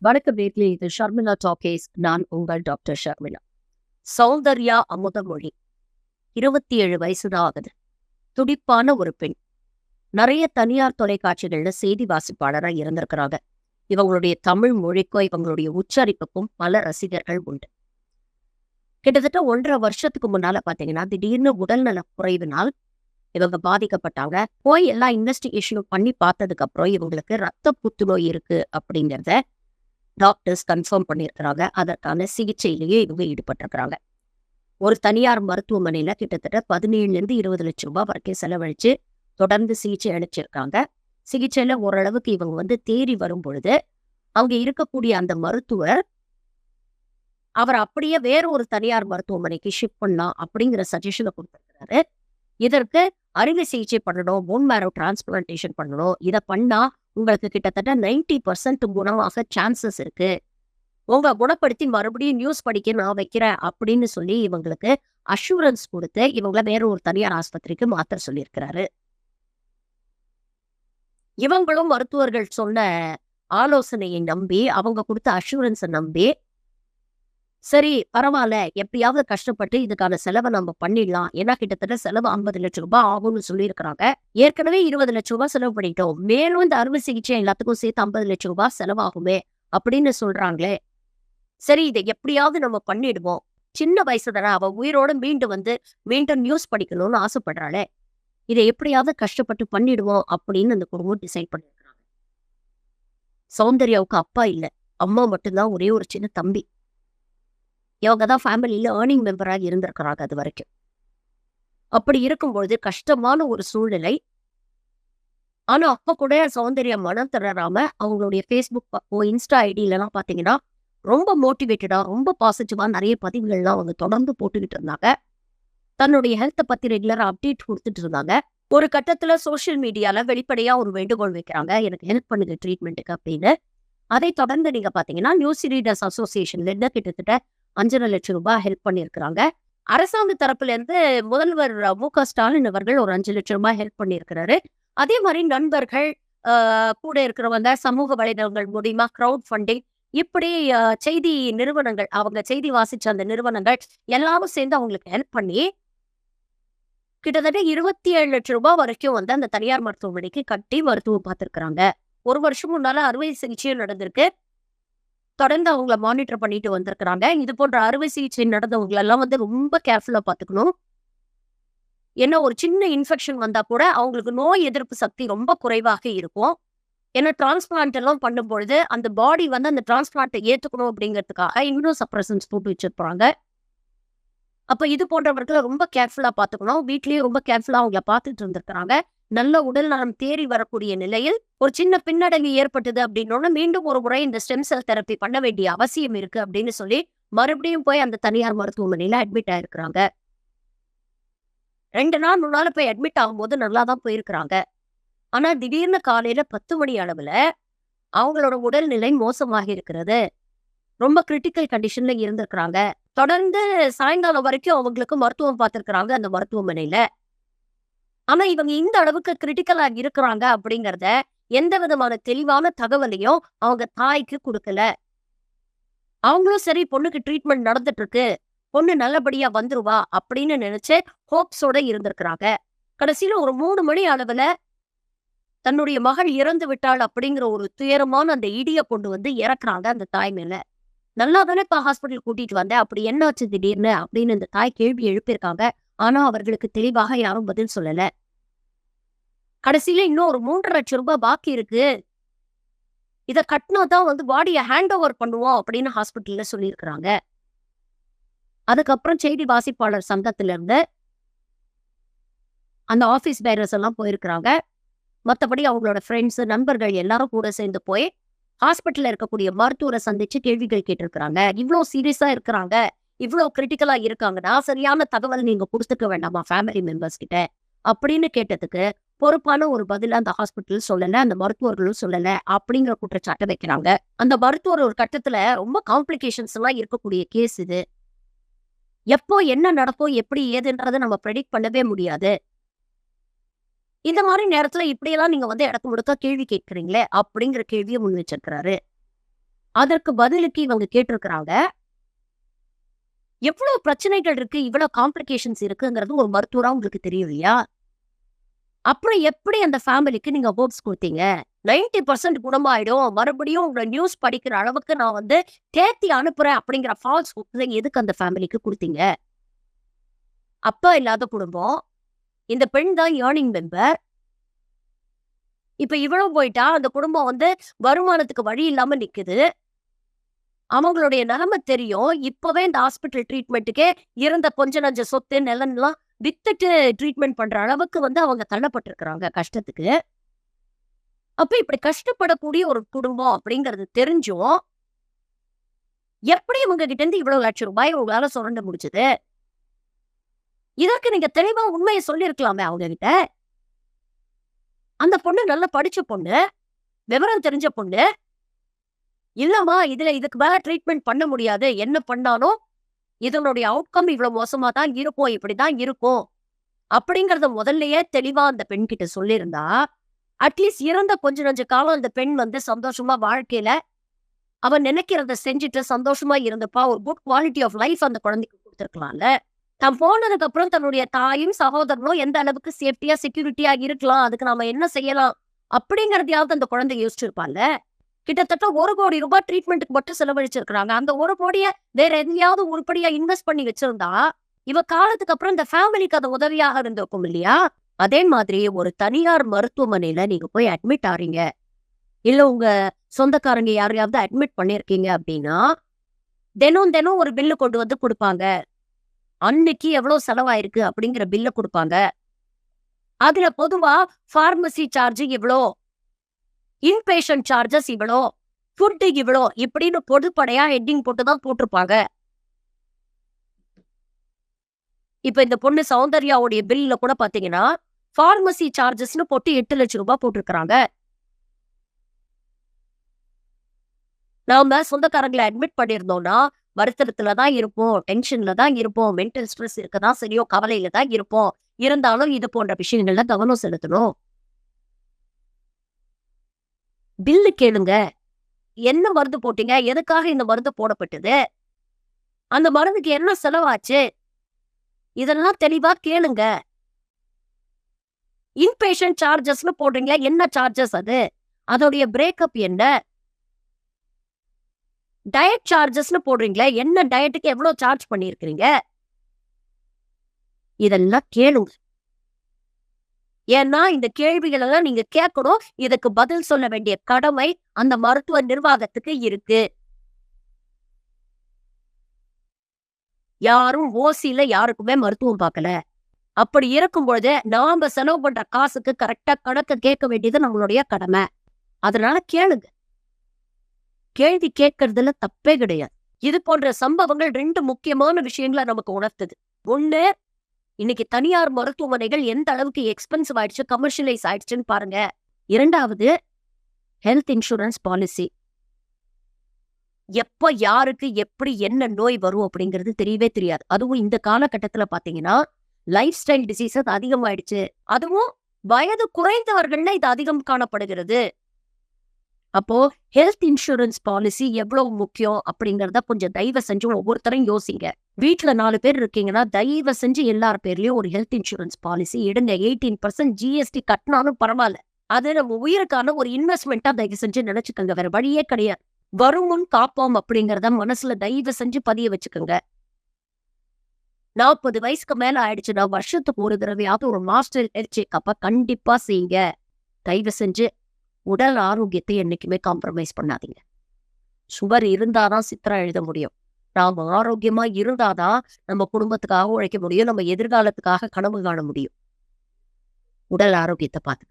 வணக்கம் நேர்களே இது ஷர்மிளா டாக்கேஸ். நான் உங்கள் டாக்டர் ஷர்மிளா. சௌந்தர்யா அமுதமொழி. இருபத்தி ஏழு வயசுதான் ஆகுது துடிப்பான ஒரு பெண். நிறைய தனியார் தொலைக்காட்சிகள்ல செய்தி வாசிப்பாளரா இருந்திருக்கிறாங்க. இவங்களுடைய தமிழ் மொழிக்கும் இவங்களுடைய உச்சரிப்புக்கும் பல ரசிகர்கள் உண்டு. கிட்டத்தட்ட ஒன்றரை வருஷத்துக்கு முன்னால பாத்தீங்கன்னா திடீர்னு உடல்நல குறைவினால் இவங்க பாதிக்கப்பட்டாங்க. போய் எல்லா இன்வெஸ்டிகேஷனும் பண்ணி பார்த்ததுக்கு அப்புறம் இவங்களுக்கு ரத்த புத்துநோய் இருக்கு அப்படிங்கிறத டாக்டர்ஸ் கன்ஃபார்ம் பண்ணியிருக்கிறாங்க. அதற்கான சிகிச்சையிலேயே இவங்க ஈடுபட்டிருக்கிறாங்க. ஒரு தனியார் மருத்துவமனையில கிட்டத்தட்ட பதினேழுலேருந்து இருபது லட்சம் ரூபாய் வரைக்கும் செலவழிச்சு தொடர்ந்து சிகிச்சை அளிச்சிருக்காங்க. சிகிச்சையில ஓரளவுக்கு இவங்க வந்து தேறி வரும் பொழுது அவங்க இருக்கக்கூடிய அந்த மருத்துவர் அவர் அப்படியே வேற ஒரு தனியார் மருத்துவமனைக்கு ஷிஃப்ட் பண்ணலாம் அப்படிங்கிற சஜஷனை கொடுத்துருக்கிறாரு. இதற்கு அறுவை சிகிச்சை பண்ணணும் போன் மேரோ டிரான்ஸ்பிளான்டேஷன் பண்ணணும். இதை பண்ணா உங்களுக்கு கிட்டத்தட்ட நைன்டி பர்சன்ட் குணமாக சான்சஸ் இருக்கு. உங்க குணப்படுத்தி மறுபடியும் நியூஸ் படிக்க நான் வைக்கிறேன் அப்படின்னு சொல்லி இவங்களுக்கு அஷூரன்ஸ் கொடுத்து இவங்கள வேற ஒரு தனியார் ஆஸ்பத்திரிக்கு மாத்திர சொல்லியிருக்கிறாரு. இவங்களும் மருத்துவர்கள் சொன்ன ஆலோசனையை நம்பி அவங்க கொடுத்த அஷூரன்ஸை நம்பி சரி பரவாயில்ல எப்படியாவது கஷ்டப்பட்டு இதுக்கான செலவை நம்ம பண்ணிடலாம். ஏன்னா கிட்டத்தட்ட செலவு ஐம்பது லட்சம் ரூபாய் ஆகும்னு சொல்லியிருக்கிறாங்க. ஏற்கனவே இருபது லட்சம் ரூபாய் செலவு பண்ணிட்டோம். மேலும் இந்த அறுவை சிகிச்சை எல்லாத்துக்கும் சேர்த்து ஐம்பது லட்சம் ரூபாய் செலவாகுமே அப்படின்னு சொல்றாங்களே. சரி இதை எப்படியாவது நம்ம பண்ணிடுவோம். சின்ன வயசு தானே அவ உயிரோட மீண்டு வந்து மீண்டும் நியூஸ் படிக்கணும்னு ஆசைப்படுறாளே. இதை எப்படியாவது கஷ்டப்பட்டு பண்ணிடுவோம் அப்படின்னு அந்த குடும்பம் டிசைட் பண்ணிருக்கிறாங்க சௌந்தர்யாவுக்கு அப்பா இல்ல. அம்மா மட்டும்தான் ஒரே ஒரு சின்ன தம்பி. இவங்க தான் ஃபேமிலியில் ஏர்னிங் மெம்பராக இருந்திருக்கிறாங்க அது வரைக்கும். அப்படி இருக்கும்பொழுது கஷ்டமான ஒரு சூழ்நிலை. ஆனா அப்ப கூட சௌந்தர்யா மனம் தளராம அவங்களுடைய ஃபேஸ்புக் இன்ஸ்டா ஐடியிலலாம் பாத்தீங்கன்னா ரொம்ப மோட்டிவேட்டடா ரொம்ப பாசிட்டிவா நிறைய பதிவுகள்லாம் அவங்க தொடர்ந்து போட்டுக்கிட்டு இருந்தாங்க. தன்னுடைய ஹெல்த்தை பத்தி ரெகுலரா அப்டேட் கொடுத்துட்டு இருந்தாங்க. ஒரு கட்டத்துல சோஷியல் மீடியால வெளிப்படையா ஒரு வேண்டுகோள் வைக்கிறாங்க. எனக்கு ஹெல்ப் பண்ணுங்க ட்ரீட்மெண்ட்டுக்கு அப்படின்னு. அதை தொடர்ந்து நீங்க பாத்தீங்கன்னா நியூஸ் ரீடர்ஸ் அசோசியேஷன்ல இருந்து கிட்டத்தட்ட அஞ்சரை லட்சம் ரூபாய் ஹெல்ப் பண்ணியிருக்கிறாங்க. அரசாங்க தரப்புல இருந்து முதல்வர் மு க ஸ்டாலின் அவர்கள் ஒரு அஞ்சு லட்சம் ரூபாய் ஹெல்ப் பண்ணியிருக்கிறாரு. அதே மாதிரி நண்பர்கள் கூட இருக்கிறவங்க சமூக வலைதளங்கள் மூலியமா கிரவுட் ஃபண்டிங் இப்படி செய்தி நிறுவனங்கள் அவங்க செய்தி வாசிச்ச அந்த நிறுவனங்கள் எல்லாரும் சேர்ந்து அவங்களுக்கு ஹெல்ப் பண்ணி கிட்டத்தட்ட இருபத்தி ஏழு லட்சம் ரூபாய் வரைக்கும் வந்து அந்த தனியார் மருத்துவமனைக்கு கட்டி மருத்துவம் பார்த்திருக்கிறாங்க. ஒரு வருஷம் முன்னால அறுவை சிகிச்சையும் நடந்திருக்கு. தொடர்ந்து அவங்கள மானிட்டர் பண்ணிட்டு வந்திருக்கிறாங்க. இது போன்ற அறுவை சிகிச்சை நடந்தவங்களெல்லாம் வந்து ரொம்ப கேர்ஃபுல்லா பாத்துக்கணும் ஏன்னா ஒரு சின்ன இன்ஃபெக்ஷன் வந்தா கூட அவங்களுக்கு நோய் எதிர்ப்பு சக்தி ரொம்ப குறைவாக இருக்கும். ஏன்னா டிரான்ஸ்பிளான்ட் எல்லாம் பண்ணும்பொழுது அந்த பாடி வந்து அந்த டிரான்ஸ்பிளான்ட்டை ஏத்துக்கணும் அப்படிங்கிறதுக்காக இன்னும் சப்ரசன்ஸ் போட்டு வச்சிருப்பாங்க. அப்ப இது போன்றவர்களை ரொம்ப கேர்ஃபுல்லா பாத்துக்கணும் வீட்லயும் ரொம்ப கேர்ஃபுல்லா அவங்கள பார்த்துட்டு இருந்திருக்கிறாங்க. நல்ல உடல் நலம் தேறி வரக்கூடிய நிலையில் ஒரு சின்ன பின்னடைவு ஏற்பட்டது அப்படின்னோட மீண்டும் ஒரு முறை இந்த ஸ்டெம் செல் தெரப்பி பண்ண வேண்டிய அவசியம் இருக்கு அப்படின்னு சொல்லி மறுபடியும் போய் அந்த தனியார் மருத்துவமனையில அட்மிட் ஆயிருக்கிறாங்க. ரெண்டு நாள் முன்னால போய் அட்மிட் ஆகும்போது நல்லா தான் போயிருக்கிறாங்க. ஆனா திடீர்னு காலையில பத்து மணி அளவுல அவங்களோட உடல்நிலை மோசமாகி இருக்கிறது. ரொம்ப கிரிட்டிக்கல் கண்டிஷன்ல இருந்திருக்கிறாங்க. தொடர்ந்து சாயங்காலம் வரைக்கும் அவங்களுக்கு மருத்துவம் பார்த்திருக்கிறாங்க அந்த மருத்துவமனையில. ஆனா இவங்க இந்த அளவுக்கு கிரிட்டிக்கலா இருக்கிறாங்க அப்படிங்கறத எந்த விதமான தெளிவான தகவலையும் அவங்க தாய்க்கு கொடுக்கல. அவங்களும் சரி பொண்ணுக்கு ட்ரீட்மெண்ட் நடந்துட்டு இருக்கு பொண்ணு நல்லபடியா வந்துருவா அப்படின்னு நினைச்சு ஹோப்ஸோட இருந்திருக்கிறாங்க. கடைசியில ஒரு மூணு மணி அளவுல தன்னுடைய மகள் இறந்து விட்டாள் அப்படிங்கிற ஒரு துயரமான அந்த இடிய கொண்டு வந்து இறக்குறாங்க அந்த தாய் மேல. நல்லா தானே இப்ப ஹாஸ்பிட்டல் கூட்டிட்டு வந்தேன் அப்படி என்னாச்சு திடீர்னு அப்படின்னு இந்த தாய் கேள்வி எழுப்பியிருக்காங்க. ஆனா அவர்களுக்கு தெளிவாக யாரும் பதில் சொல்லல. கடைசியில இன்னும் ஒரு மூன்றரை லட்சம் ரூபாய் பாக்கி இருக்கு. இத கட்டினா தான் வந்து பாடியை ஹேண்ட் ஓவர் பண்ணுவோம் அப்படின்னு ஹாஸ்பிட்டல்ல சொல்லியிருக்கிறாங்க. அதுக்கப்புறம் செய்தி வாசிப்பாளர் சங்கத்துல இருந்து அந்த ஆபீஸ் பேரர்ஸ் எல்லாம் போயிருக்கிறாங்க. மத்தபடி அவங்களோட ஃப்ரெண்ட்ஸ் நண்பர்கள் எல்லாரும் கூட சேர்ந்து போய் ஹாஸ்பிட்டல்ல இருக்கக்கூடிய மருத்துவரை சந்திச்சு கேள்விகள் கேட்டிருக்கிறாங்க. இவ்வளோ சீரியஸா இருக்கிறாங்க. இவ்வளவு கிரிட்டிக்கலா இருக்காங்கன்னா சரியான தகவல் நீங்க கொடுத்துக்க வேண்டாமா ஃபேமிலி மெம்பர்ஸ் கிட்ட? அப்படின்னு கேட்டதுக்கு பொறுப்பான ஒரு பதில அந்த ஹாஸ்பிட்டல் சொல்லல அந்த மருத்துவர்களும் சொல்லல அப்படிங்கிற குற்றச்சாட்டை வைக்கிறாங்க. அந்த மருத்துவர் ஒரு கட்டத்துல ரொம்ப காம்ப்ளிகேஷன்ஸ் எல்லாம் இருக்கக்கூடிய கேஸ் இது. எப்போ என்ன நடக்கும் எப்படி ஏதுன்றதை நம்ம ப்ரெடிக்ட் பண்ணவே முடியாது. இந்த மாதிரி நேரத்துல இப்படியெல்லாம் நீங்க வந்து இடத்து முழுக்க கேள்வி கேட்கறீங்களே அப்படிங்கிற கேள்வியை முன் வச்சிருக்கிறாரு. அதற்கு பதிலுக்கு இவங்க கேட்டிருக்கிறாங்க எவ்வளவு பிரச்சனைகள் இருக்கு இவ்வளவு காம்ப்ளிகேஷன்ஸ் இருக்குங்கிறது ஒரு மருத்துவரா உங்களுக்கு தெரியும் இல்லையா அப்புறம் எப்படி அந்த ஃபேமிலிக்கு நீங்க ஹோப்ஸ் கொடுத்தீங்க? நைன்டி பர்சன்ட் குணமாயிடும். மறுபடியும் உங்களை நியூஸ் படிக்கிற அளவுக்கு நான் வந்து தேர்த்தி அனுப்புறேன் அப்படிங்கிற ஃபால்ஸ் எதுக்கு அந்த ஃபேமிலிக்கு கொடுத்தீங்க? அப்பா இல்லாத குடும்பம். இந்த பெண் தான் ஏர்னிங் மெம்பர் இப்ப இவ்வளவு போயிட்டா அந்த குடும்பம் வந்து வருமானத்துக்கு வழி இல்லாம நிக்குது. அவங்களுடைய நிலைமை தெரியும். இப்பவே இந்த ஹாஸ்பிட்டல் ட்ரீட்மெண்ட்டுக்கே இருந்த கொஞ்ச நஞ்ச சொத்து நிலன்லாம் வித்துட்டு ட்ரீட்மெண்ட் பண்ற அளவுக்கு வந்து அவங்க தள்ளப்பட்டிருக்கிறாங்க கஷ்டத்துக்கு. அப்ப இப்படி கஷ்டப்படக்கூடிய ஒரு குடும்பம் அப்படிங்கறது தெரிஞ்சும் எப்படி உங்க கிட்ட இருந்து இவ்வளவு லட்சம் ரூபாய் உங்களால சுரண்ட முடிச்சது இதற்கு நீங்க தெளிவா உண்மையை சொல்லியிருக்கலாமே அவங்க கிட்ட அந்த பொண்ணு நல்லா படிச்ச பொண்ணு விவரம் தெரிஞ்ச பொண்ணு இல்லம்மா இதுல இதுக்கு மேல ட்ரீட்மெண்ட் பண்ண முடியாது. என்ன பண்ணாலும் இதனுடைய அவுட்கம் இவ்வளவு மோசமா தான் இருக்கும் இப்படிதான் இருக்கும். அப்படிங்கறத முதல்லயே தெளிவா அந்த பெண் கிட்ட சொல்லியிருந்தா அட்லீஸ்ட் இறந்த கொஞ்ச நஞ்ச காலம் அந்த பெண் வந்து சந்தோஷமா வாழ்க்கையில அவன் நினைக்கிறத செஞ்சுட்டு சந்தோஷமா இருந்தப்பா. ஒரு குட் குவாலிட்டி ஆஃப் லைஃப் அந்த குழந்தைக்கு கொடுத்துருக்கலாம்ல. தான் போனதுக்கு அப்புறம் தன்னுடைய தாயும் சகோதரனும் எந்த அளவுக்கு சேஃப்டியா செக்யூரிட்டியா இருக்கலாம் அதுக்கு நாம என்ன செய்யலாம் அப்படிங்கறதையாவது அந்த குழந்தை யோசிச்சிருப்பான்ல கிட்டத்தட்ட ஒரு கோடி ரூபாய் ட்ரீட்மெண்ட்டுக்கு மட்டும் செலவழிச்சிருக்காங்க அந்த ஒரு கோடிய வேற எதையாவது உருப்படியா இன்வெஸ்ட் பண்ணி வச்சிருந்தா இவ காலத்துக்கு அப்புறம் இந்த ஃபேமிலிக்கு அது உதவியாக இருந்திருக்கும் இல்லையா? அதே மாதிரி ஒரு தனியார் மருத்துவமனையில நீங்க போய் அட்மிட் ஆறீங்க. இல்ல உங்க சொந்தக்காரங்க யாரையாவது அட்மிட் பண்ணிருக்கீங்க அப்படின்னா தினம் தினம் ஒரு பில்லு கொண்டு வந்து கொடுப்பாங்க. அன்னைக்கு எவ்வளவு செலவாயிருக்கு அப்படிங்கிற பில்ல கொடுப்பாங்க. அதுல பொதுவா பார்மசி சார்ஜ் இவ்வளோ இன்பேஷன் சார்ஜஸ் இவ்வளோ ஃபுட்டு இவ்வளோ இப்படின்னு பொதுப்படையா ஹெட்டிங் போட்டு தான் போட்டிருப்பாங்க. இப்ப இந்த பொண்ணு சௌந்தர்யாவுடைய பில்ல கூட பாத்தீங்கன்னா ஃபார்மசி சார்ஜஸ்னு போட்டு எட்டு லட்சம் ரூபாய் போட்டிருக்கிறாங்க. நாம சொந்தக்காரங்களை அட்மிட் பண்ணியிருந்தோம்னா வருத்தத்துல தான் இருப்போம் டென்ஷன்ல தான் இருப்போம் மென்டல் ஸ்ட்ரெஸ் இருக்கதான் சரியோ கவலையில தான் இருப்போம். இருந்தாலும் இது போன்ற விஷயங்கள்ல கவனம் செலுத்தணும். பில்லு கேளுங்க. என்ன மருந்து போட்டீங்க? எதுக்காக இந்த மருந்து போடப்பட்டது? அந்த மருந்துக்கு என்ன செலவாச்சு? இதெல்லாம் தெளிவா கேளுங்க. இன்பேஷன் சார்ஜஸ்னு போடுறீங்க. என்ன சார்ஜஸ் அது? அதோடைய பிரேக்கப் என்ன? டயட் சார்ஜஸ்னு போடுறீங்களே என்ன டயட்டுக்கு எவ்வளவு சார்ஜ் பண்ணிருக்கீங்க இதெல்லாம் கேளுங்க. ஏன்னா இந்த கேள்விகள் எல்லாம் நீங்க கேட்கணும். இதுக்கு பதில் சொல்ல வேண்டிய கடமை அந்த மருத்துவ நிர்வாகத்துக்கு இருக்கு. யாரும் ஓசியில யாருக்குமே மருத்துவம் பார்க்கல. அப்படி இருக்கும் பொழுது நாம செலவு பண்ற காசுக்கு கரெக்டா கணக்கு கேட்க வேண்டியது நம்மளுடைய கடமை. அதனால கேளுங்க. கேள்வி கேட்கறதுல தப்பே கிடையாது. இது போன்ற சம்பவங்கள் ரெண்டு முக்கியமான விஷயங்களை நமக்கு உணர்த்துது. ஒண்ணு இன்னைக்கு தனியார் மருத்துவமனைகள் எந்த அளவுக்கு எக்ஸ்பென்சிவ் ஆயிடுச்சு கமர்ஷியலைஸ் ஆயிடுச்சுன்னு பாருங்க. இரண்டாவது ஹெல்த் இன்சூரன்ஸ் பாலிசி எப்ப யாருக்கு எப்படி என்ன நோய் வரும் அப்படிங்கிறது தெரியவே தெரியாது. அதுவும் இந்த காலகட்டத்துல பாத்தீங்கன்னா லைஃப் ஸ்டைல் டிசீசஸ் அதிகமாயிடுச்சு. அதுவும் வயது குறைந்தவர்கள்ல இது அதிகம் காணப்படுகிறது. அப்போ ஹெல்த் இன்சூரன்ஸ் பாலிசி எவ்வளவு முக்கியம் அப்படிங்கறத கொஞ்சம் தயவு செஞ்சு ஒவ்வொருத்தரும் யோசிங்க. வீட்டுல நாலு பேர் இருக்கீங்கன்னா தயவு செஞ்சு எல்லார் பேர்லயும் ஒரு ஹெல்த் இன்சூரன்ஸ் பாலிசி எடுங்க. எயிட்டீன் பர்சன்ட் ஜிஎஸ்டி கட்டினாலும் பரவாயில்ல. அது நம்ம உயிருக்கான ஒரு இன்வெஸ்ட்மெண்ட்டா தயவு செஞ்சு நினைச்சுக்கோங்க. வேற வழியே கிடையாது. வருமுன் காப்போம் அப்படிங்கறத மனசுல தயவு செஞ்சு பதிய வச்சுக்கோங்க. நாற்பது வயசுக்கு மேல ஆயிடுச்சுன்னா வருஷத்துக்கு ஒரு தடவையாவது ஒரு மாஸ்டர் ஹெல்த் செக்கப்ப கண்டிப்பா செய்யுங்க. தயவு செஞ்சு உடல் ஆரோக்கியத்தை என்னைக்குமே காம்ப்ரமைஸ் பண்ணாதீங்க. சுவர் இருந்தாதான் சித்திரம் எழுத முடியும். நாம ஆரோக்கியமா இருந்தாதான் நம்ம குடும்பத்துக்காக உழைக்க முடியும். நம்ம எதிர்காலத்துக்காக கனவு காண முடியும். உடல் ஆரோக்கியத்தை பார்த்து